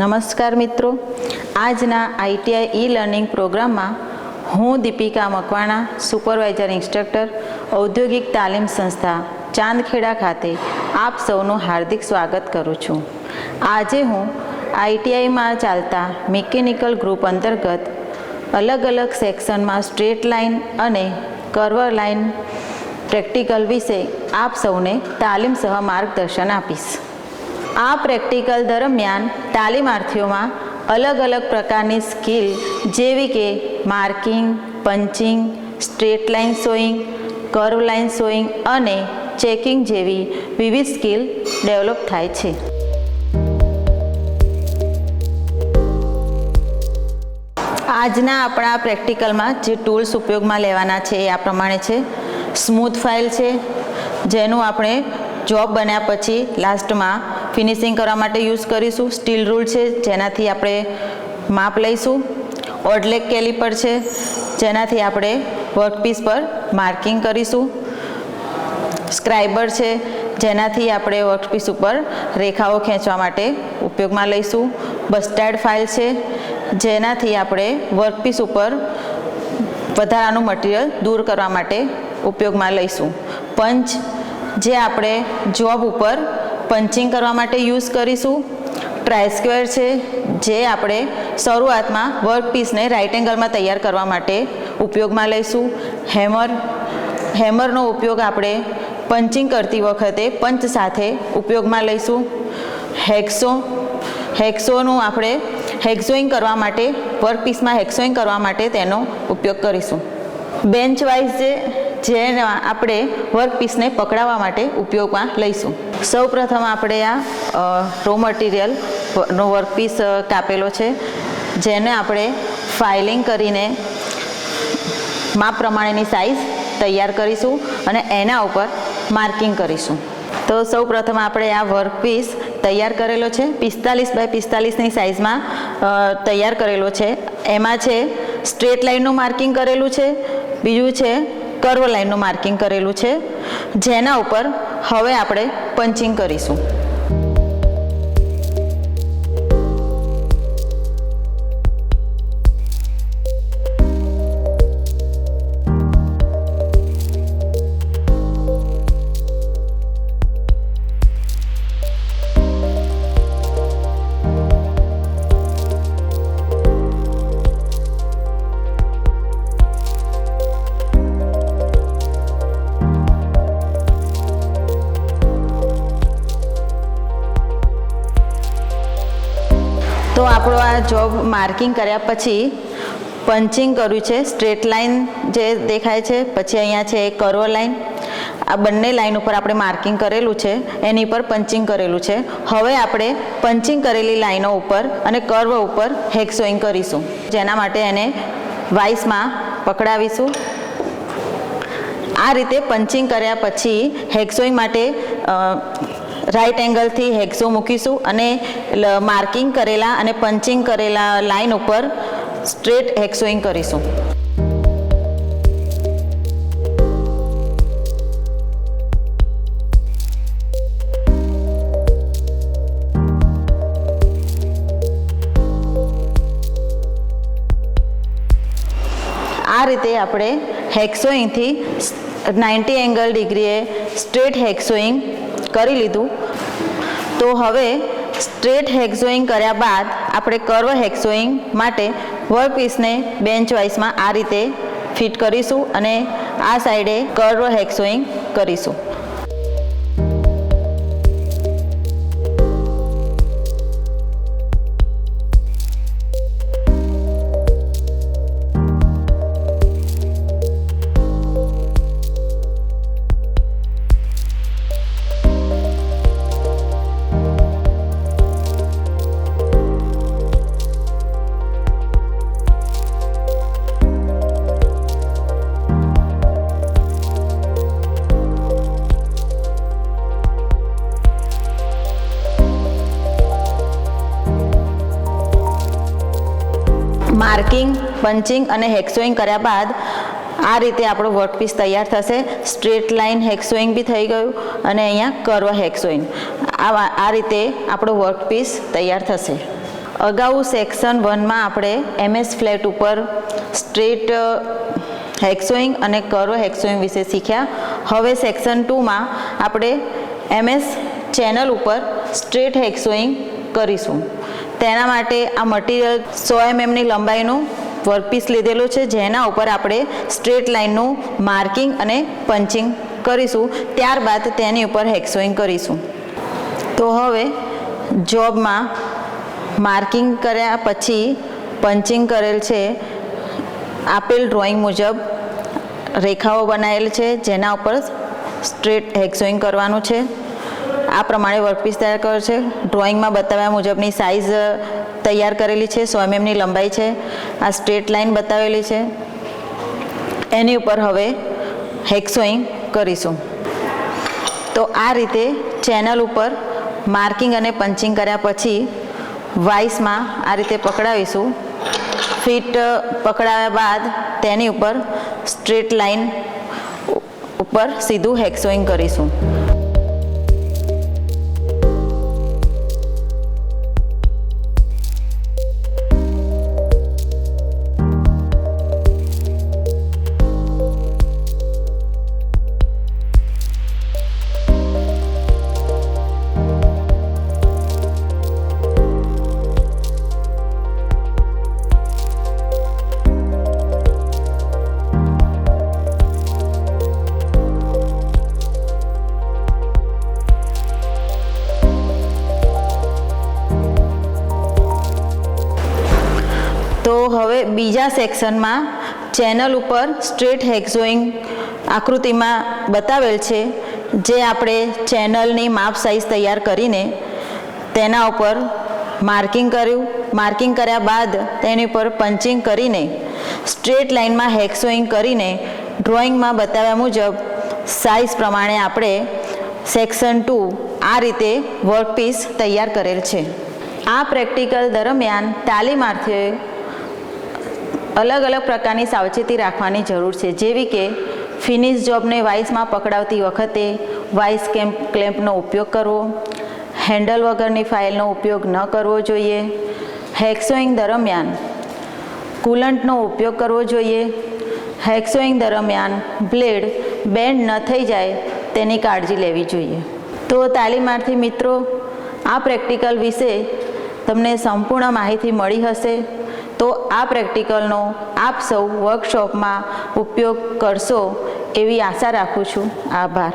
નમસ્કાર મિત્રો. આજના આઈટીઆઈ ઈ લર્નિંગ પ્રોગ્રામમાં હું દીપિકા મકવાણા, સુપરવાઇઝર ઇન્સ્ટ્રક્ટર, ઔદ્યોગિક તાલીમ સંસ્થા, ચાંદખેડા ખાતે આપ સૌનું હાર્દિક સ્વાગત કરું છું. આજે હું આઈટીઆઈમાં ચાલતા મિકેનિકલ ગ્રુપ અંતર્ગત અલગ અલગ સેક્શનમાં સ્ટ્રેટ લાઇન અને કર્વર લાઇન પ્રેક્ટિકલ વિશે આપ સૌને તાલીમ સહ માર્ગદર્શન આપીશ. આ પ્રેક્ટિકલ દરમિયાન તાલીમાર્થીઓમાં અલગ અલગ પ્રકારની સ્કિલ જેવી કે marking, punching, straight line sawing curve line sawing અને ચેકિંગ જેવી વિવિધ સ્કિલ ડેવલપ થાય છે. આજના આપણા પ્રેક્ટિકલમાં જે ટૂલ્સ ઉપયોગમાં લેવાના છે એ આ પ્રમાણે છે. સ્મૂથ ફાઇલ છે, જેનું આપણે જોબ બન્યા પછી લાસ્ટમાં ફિનિશિંગ કરવા માટે યુઝ કરીશું. સ્ટીલ રૂલ છે, જેનાથી આપણે માપ લઈશું. ઓડલેક કેલિપર છે, જેનાથી આપણે વર્કપીસ પર માર્કિંગ કરીશું. સ્ક્રાઇબર છે, જેનાથી આપણે વર્કપીસ ઉપર રેખાઓ ખેંચવા માટે ઉપયોગમાં લઈશું. બસ્ટાર્ડ ફાઇલ છે, જેનાથી આપણે વર્કપીસ ઉપર વધારાનું મટીરિયલ દૂર કરવા માટે ઉપયોગમાં લઈશું. પંચ જે આપણે જોબ ઉપર પંચિંગ કરવા માટે યુઝ કરીશું. ટ્રાય સ્ક્વેર છે, જે આપણે શરૂઆતમાં વર્કપીસને રાઇટ એંગલમાં તૈયાર કરવા માટે ઉપયોગમાં લઈશું. હેમર હેમરનો ઉપયોગ આપણે પંચિંગ કરતી વખતે પંચ સાથે ઉપયોગમાં લઈશું. હેક્સો હેક્સોનું આપણે હેક્સોઈંગ કરવા માટે વર્કપીસમાં હેક્સોઈંગ કરવા માટે તેનો ઉપયોગ કરીશું. બેન્ચ વાઇઝ જે, જેના આપણે વર્કપીસને પકડાવવા માટે ઉપયોગમાં લઈશું. સૌ પ્રથમ આપણે આ રો મટીરિયલ નો વર્કપીસ કાપેલો છે, જેને આપણે ફાઇલિંગ કરીને માપ પ્રમાણેની સાઇઝ તૈયાર કરીશું અને એના ઉપર માર્કિંગ કરીશું. તો સૌ પ્રથમ આપણે આ વર્કપીસ તૈયાર કરેલો છે, પિસ્તાલીસ બાય પિસ્તાલીસની સાઇઝમાં તૈયાર કરેલો છે. એમાં છે સ્ટ્રેટ લાઇનનું માર્કિંગ કરેલું છે, બીજું છે કર્વ લાઇનનું માર્કિંગ કરેલું છે, જેના ઉપર હવે આપણે પંચિંગ કરીશું. તો આપણો આ જોબ માર્કિંગ કર્યા પછી પંચિંગ કર્યું છે. સ્ટ્રેટ લાઇન જે દેખાય છે, પછી અહીંયા છે કર્વ લાઇન આ બંને લાઇન ઉપર આપણે માર્કિંગ કરેલું છે, એની પર પંચિંગ કરેલું છે. હવે આપણે પંચિંગ કરેલી લાઈનો ઉપર અને કર્વ ઉપર હેક્સોઈંગ કરીશું. જેના માટે એને વાઇસમાં પકડાવીશું. આ રીતે પંચિંગ કર્યા પછી હેક્સોઈંગ માટે રાઈટ એંગલથી હેક્સો મૂકીશું અને માર્કિંગ કરેલા અને પંચિંગ કરેલા લાઈન ઉપર સ્ટ્રેટ હેક્સોઈંગ કરીશું. આ રીતે આપણે હેક્સોઈંગથી નાઇન્ટી એંગલ ડિગ્રીએ સ્ટ્રેટ હેક્સોઈંગ કરી લીધું. તો હવે સ્ટ્રેટ હેક્સોઈંગ કર્યા બાદ આપણે કર્વ હેક્સોઈંગ માટે વર્કપીસને બેન્ચ વાઇસમાં આ રીતે ફિટ કરીશું અને આ સાઈડે કર્વ હેક્સોઈંગ કરીશું. માર્કિંગ, પંચિંગ અને હેક્સોઈંગ કર્યા બાદ આ રીતે આપણો વર્કપીસ તૈયાર થશે. સ્ટ્રેટ લાઇન હેક્સોઈંગ બી થઈ ગયું અને અહીંયા કર્વ હેક્સોઈંગ આ આ રીતે આપણો વર્કપીસ તૈયાર થશે. અગાઉ સેક્શન વનમાં આપણે એમએસ ફ્લેટ ઉપર સ્ટ્રેટ હેક્સોઈંગ અને કર્વ હેક્સોઈંગ વિશે શીખ્યા. હવે સેક્શન ટુમાં આપણે એમએસ ચેનલ ઉપર સ્ટ્રેટ હેક્સોઈંગ કરીશું. તેના માટે આ મટીરિયલ સો એમએમની લંબાઈનું વર્કપીસ લીધેલું છે, જેના ઉપર આપણે સ્ટ્રેટ લાઇનનું માર્કિંગ અને પંચિંગ કરીશું. ત્યારબાદ તેની ઉપર હેક્સોઈંગ કરીશું. તો હવે જોબમાં માર્કિંગ કર્યા પછી પંચિંગ કરેલ છે. આપેલ ડ્રોઈંગ મુજબ રેખાઓ બનાવેલ છે, જેના ઉપર સ્ટ્રેટ હેક્સોઈંગ કરવાનું છે. આ પ્રમાણે વર્કપીસ તૈયાર કર્યો છે. ડ્રોઈંગમાં બતાવ્યા મુજબની સાઇઝ તૈયાર કરેલી છે. સો એમએમની લંબાઈ છે. આ સ્ટ્રેટ લાઇન બતાવેલી છે. એની ઉપર હવે હેક્સોઈંગ કરીશું. તો આ રીતે ચેનલ ઉપર માર્કિંગ અને પંચિંગ કર્યા પછી વાઇસમાં આ રીતે પકડાવીશું. ફીટ પકડાવ્યા બાદ તેની ઉપર સ્ટ્રેટ લાઇન ઉપર સીધું હેક્સોઈંગ કરીશું. બીજા સેક્શનમાં ચેનલ ઉપર સ્ટ્રેટ હેક્ઝોઈંગ આકૃતિમાં બતાવેલ છે, જે આપણે ચેનલની માપ સાઇઝ તૈયાર કરીને તેના ઉપર માર્કિંગ કર્યું. માર્કિંગ કર્યા બાદ તેની ઉપર પંચિંગ કરીને સ્ટ્રેટ લાઇનમાં હેક્સોઈંગ કરીને ડ્રોઈંગમાં બતાવ્યા મુજબ સાઇઝ પ્રમાણે આપણે સેક્શન ટુ આ રીતે વર્કપીસ તૈયાર કરેલ છે. આ પ્રેક્ટિકલ દરમિયાન તાલીમાર્થીઓએ અલગ અલગ પ્રકારની સાવચેતી રાખવાની જરૂર છે. જેવી કે, ફિનિશ જોબને વાઇસમાં પકડાવતી વખતે વાઇસ કેમ્પ, ક્લેમ્પનો ઉપયોગ કરવો, હેન્ડલ વગરની ફાઇલનો ઉપયોગ ન કરવો જોઈએ હેક્સોઈંગ દરમિયાન કુલન્ટનો ઉપયોગ કરવો જોઈએ હેક્સોઈંગ દરમિયાન બ્લેડ બેન્ડ ન થઈ જાય તેની કાળજી લેવી જોઈએ. તો તાલીમાર્થી મિત્રો, આ પ્રેક્ટિકલ વિશે તમને સંપૂર્ણ માહિતી મળી હશે. આ પ્રેક્ટિકલનો આપ સૌ વર્કશોપમાં ઉપયોગ કરશો એવી આશા રાખું છું. આભાર.